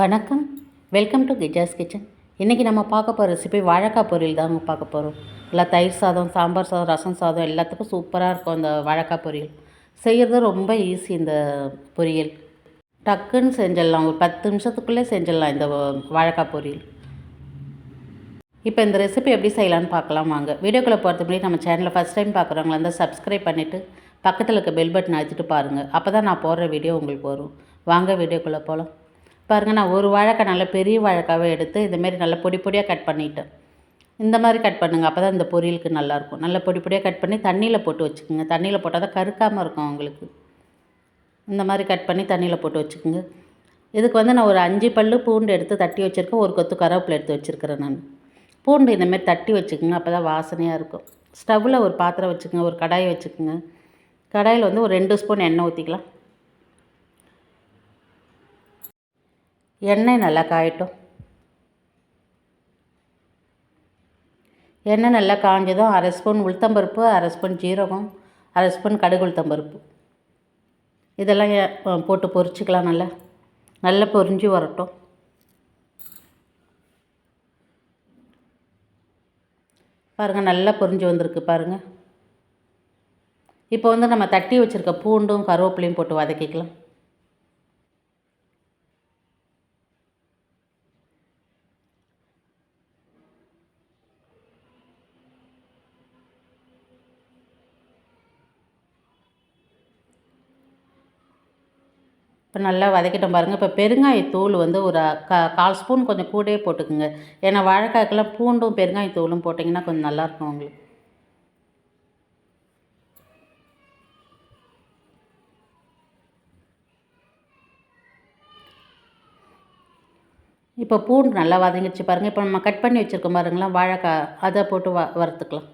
வணக்கம். Welcome to கிஜாஸ் kitchen இன்றைக்கி நம்ம பார்க்க போகிற ரெசிபி வாழைக்காய் பொரியல் தாங்க பார்க்க போகிறோம் நல்லா தயிர் சாதம் சாம்பார் சாதம் ரசம் சாதம் எல்லாத்துக்கும் சூப்பராக இருக்கும் அந்த வாழைக்காய் பொரியல். செய்கிறது ரொம்ப ஈஸி இந்த பொரியல். டக்குன்னு செஞ்சிடலாம். ஒரு பத்து நிமிஷத்துக்குள்ளே செஞ்சிடலாம் இந்த வாழைக்காய் பொரியல். இப்போ இந்த ரெசிபி எப்படி செய்யலாம்னு பார்க்கலாம் வாங்க. வீடியோக்குள்ளே போகிறது முன்னாடி நம்ம சேனலில் ஃபஸ்ட் டைம் பார்க்குறவங்களா இருந்தால் சப்ஸ்கிரைப் பண்ணிவிட்டு பக்கத்தில் இருக்க பெல் பட்டன் அழுத்திட்டு பாருங்கள் அப்போ தான் நான் போடுற வீடியோ உங்களுக்கு வரும். வாங்க வீடியோக்குள்ளே போகலாம் பாருங்கள் நான் ஒரு வாழைக்காய் நல்ல பெரிய வாழைக்காவே எடுத்து இதுமாரி நல்லா பொடி பொடியாக கட் பண்ணிவிட்டேன் இந்த மாதிரி கட் பண்ணுங்கள் அப்போ தான் இந்த பொரியலுக்கு நல்லாயிருக்கும் நல்லா பொடி பொடியாக கட் பண்ணி தண்ணியில் போட்டு வச்சுக்கோங்க. தண்ணியில் போட்டால் தான் கருக்காமல் இருக்கும் உங்களுக்கு. இந்த மாதிரி கட் பண்ணி தண்ணியில் போட்டு வச்சுக்கோங்க. இதுக்கு வந்து நான் ஒரு அஞ்சு பல்லு பூண்டு எடுத்து தட்டி வச்சுருக்கேன். ஒரு கொத்து கருவேப்பிலை எடுத்து வச்சுருக்கிறேன் நான். பூண்டு இந்தமாரி தட்டி வச்சுக்கோங்க அப்போ தான் வாசனையாக இருக்கும். ஸ்டவ்வில் ஒரு பாத்திரம் வச்சுக்கோங்க ஒரு கடாயை வச்சுக்கோங்க. கடாயில் வந்து ஒரு ரெண்டு ஸ்பூன் எண்ணெய் ஊற்றிக்கலாம் எண்ணெய் நல்லா காயட்டும். எண்ணெய் நல்லா காஞ்சதும் அரை ஸ்பூன் உளுத்தம்பருப்பு அரை ஸ்பூன் ஜீரகம் அரை ஸ்பூன் கடுகு உளுத்தம்பருப்பு. இதெல்லாம் போட்டு பொரிச்சுக்கலாம் நல்லா. நல்லா பொரிஞ்சு வரட்டும். பாருங்கள் நல்லா பொரிஞ்சு வந்திருக்கு பாருங்கள் இப்போ வந்து நம்ம தட்டி வச்சுருக்க பூண்டும் கருவேப்பிலையும் போட்டு வதக்கிக்கலாம். இப்போ நல்லா வதக்கிட்டோம் பாருங்கள் இப்போ பெருங்காயத்தூள் வந்து ஒரு கா கால் ஸ்பூன் கொஞ்சம் கூடவே போட்டுக்குங்க. ஏன்னா வாழைக்காய்க்கெல்லாம் பூண்டும் பெருங்காயத்தூளும் போட்டிங்கன்னா கொஞ்சம் நல்லாயிருக்கும் உங்களுக்கு. இப்போ பூண்டு நல்லா வதங்கிடுச்சு பாருங்கள் இப்போ நம்ம கட் பண்ணி வச்சுருக்கோம் பாருங்களேன். வாழைக்காய் அதை போட்டு வ வறுத்துக்கலாம்.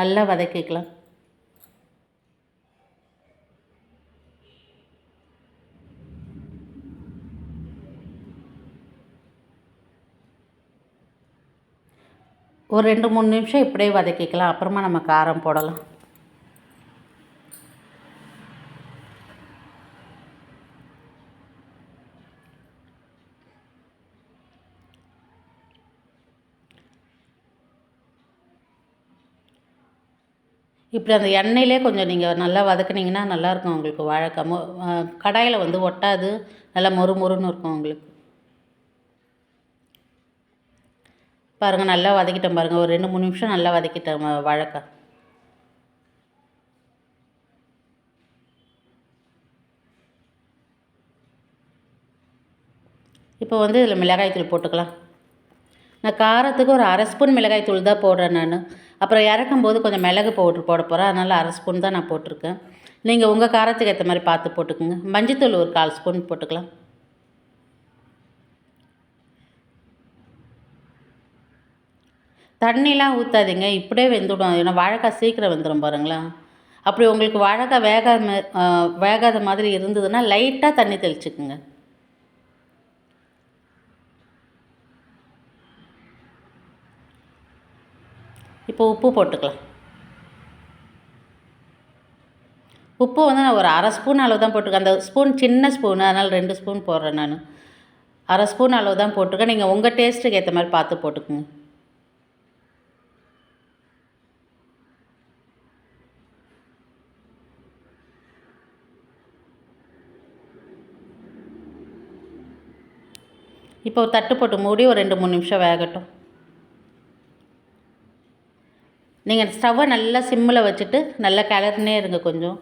நல்லா வதக்கிக்கலாம். ஒரு ரெண்டு மூணு நிமிஷம் இப்படியே வதக்கிக்கலாம். அப்புறமா நம்ம காரம் போடலாம். இப்படி அந்த எண்ணெயிலே கொஞ்சம் நீங்கள் நல்லா வதக்குனீங்கன்னா நல்லாயிருக்கும் உங்களுக்கு வாழைக்காய். கடாயில் வந்து ஒட்டாது. நல்லா மொறு மொறுன்னு இருக்கும் உங்களுக்கு. பாருங்கள் நல்லா வதக்கிட்டேன் பாருங்கள் ஒரு ரெண்டு மூணு நிமிஷம் நல்லா வதக்கிட்டேன் வழக்கம் வாழைக்காய் இப்போ வந்து இதில் மிளகாய்த்தூள் போட்டுக்கலாம். நான் காரத்துக்கு ஒரு அரை ஸ்பூன் மிளகாய்த்தூள் தான் போடுறேன் நான். அப்புறம் இறக்கும் போது கொஞ்சம் மிளகு பவுட்ரு போட போகிறேன் அதனால் அரை ஸ்பூன் தான் நான் போட்டிருக்கேன். நீங்கள் உங்கள் காரத்துக்கு ஏற்ற மாதிரி பார்த்து போட்டுக்கோங்க. மஞ்சத்தூள் ஒரு கால் ஸ்பூன் போட்டுக்கலாம். தண்ணிலாம் ஊற்றாதீங்க இப்படியே வெந்துடும். ஏன்னா வாழைக்காய் சீக்கிரம் வெந்துடும் பாருங்களேன். அப்படி உங்களுக்கு வாழைக்காய் வேகாம வேகாத மாதிரி இருந்ததுன்னா லைட்டாக தண்ணி தெளிச்சுக்குங்க. இப்போ உப்பு போட்டுக்கலாம். உப்பு வந்து நான் ஒரு அரை ஸ்பூன் அளவு தான் போட்டிருக்கேன் அந்த ஸ்பூன் சின்ன ஸ்பூனு அதனால் ரெண்டு ஸ்பூன் போடுறேன் நான். அரை ஸ்பூன் அளவு தான் போட்டிருக்கேன் நீங்கள் உங்கள் டேஸ்ட்டுக்கு ஏற்ற மாதிரி பார்த்து போட்டுக்குங்க. இப்போ தட்டு போட்டு மூடி ஒரு ரெண்டு மூணு நிமிஷம் வேகட்டும். நீங்கள் ஸ்டவ்வை நல்லா சிம்மில் வச்சுட்டு நல்லா கிளறினே இருங்க கொஞ்சம்.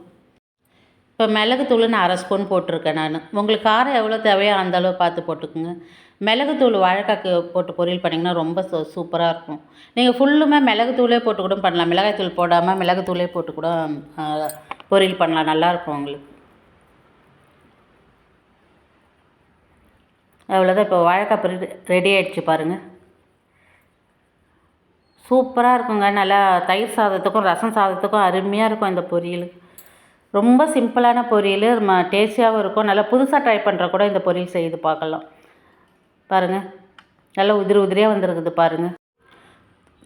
இப்போ மிளகுத்தூள் நான் அரை ஸ்பூன் போட்டிருக்கேன் நான். உங்களுக்கு காரம் எவ்வளோ தேவையோ அந்த அளவு பார்த்து போட்டுக்குங்க. மிளகுத்தூள் வாழைக்காய்க்கு போட்டு பொரியல் பண்ணிங்கன்னா ரொம்ப சூ சூப்பராக இருக்கும். நீங்கள் ஃபுல்லுமே மிளகுத்தூளே போட்டு கூட பண்ணலாம். மிளகாய்த்தூள் போடாமல் மிளகுத்தூளே போட்டு கூட பொரியல் பண்ணலாம். நல்லாயிருக்கும் உங்களுக்கு. அவ்வளோதான் இப்போ வாழைக்காய் பொரியல் ரெடி ஆகிடுச்சு பாருங்கள் சூப்பராக இருக்குங்க. நல்லா தயிர் சாதத்துக்கும் ரசம் சாதத்துக்கும் அருமையாக இருக்கும் இந்த பொரியல். ரொம்ப சிம்பிளான பொரியல். நம்ம டேஸ்டியாகவும் இருக்கும். நல்லா புதுசாக ட்ரை பண்ணுற கூட இந்த பொரியல் செய்து பார்க்கலாம். பாருங்கள் நல்லா உதிரி உதிரியாக வந்திருக்குது பாருங்கள்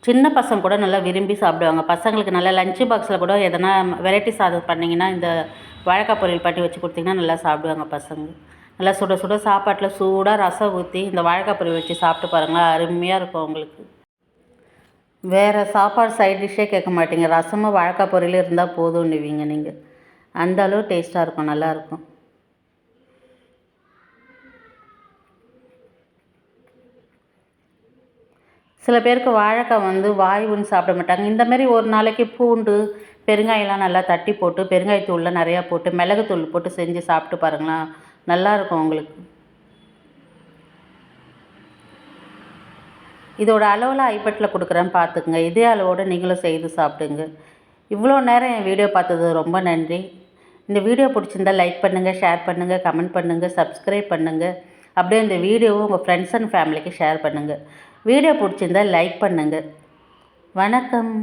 சின்ன பசங்க கூட நல்லா விரும்பி சாப்பிடுவாங்க. பசங்களுக்கு நல்லா லஞ்சு பாக்ஸில் கூட எதனா வெரைட்டி சாதம் பண்ணிங்கன்னா இந்த வாழைக்காய் பொரியல் பண்ணி வச்சு கொடுத்திங்கன்னா நல்லா சாப்பிடுவாங்க பசங்க. நல்லா சுட சுட சாப்பாட்டில் சூடாக ரசம் ஊற்றி இந்த வாழைக்காய் வச்சு சாப்பிட்டு பாருங்களேன் அருமையாக இருக்கும் உங்களுக்கு. வேறு சாப்பாடு சைட் டிஷ்ஷே கேட்க மாட்டீங்க. ரசமும் வாழைக்காய் பொரியலும் இருந்தால் போதும்னுவீங்க நீங்கள் அந்த அளவு டேஸ்ட்டாக இருக்கும் நல்லாயிருக்கும் சில பேருக்கு வாழைக்காய் வந்து வாயுன்னு சாப்பிட மாட்டாங்க. இந்தமாரி ஒரு நாளைக்கு பூண்டு பெருங்காயெல்லாம் நல்லா தட்டி போட்டு பெருங்காயத்தூளில் நிறையா போட்டு மிளகுத்தூள் போட்டு செஞ்சு சாப்பிட்டு பாருங்களேன். நல்லாயிருக்கும் உங்களுக்கு. இதோட அளவில் ஐப்பட்டில் கொடுக்குறேன் பார்த்துக்குங்க. இதே அளவோடு நீங்களும் செய்து சாப்பிடுங்க. இவ்வளோ நேரம் என் வீடியோ பார்த்தது ரொம்ப நன்றி. இந்த வீடியோ பிடிச்சிருந்தா லைக் பண்ணுங்கள் ஷேர் பண்ணுங்கள் கமெண்ட் பண்ணுங்கள் சப்ஸ்கிரைப் பண்ணுங்கள் அப்படியே இந்த வீடியோவை உங்கள் ஃப்ரெண்ட்ஸ் அண்ட் ஃபேமிலிக்கு ஷேர் பண்ணுங்கள் வீடியோ பிடிச்சிருந்தா லைக் பண்ணுங்கள் வணக்கம்.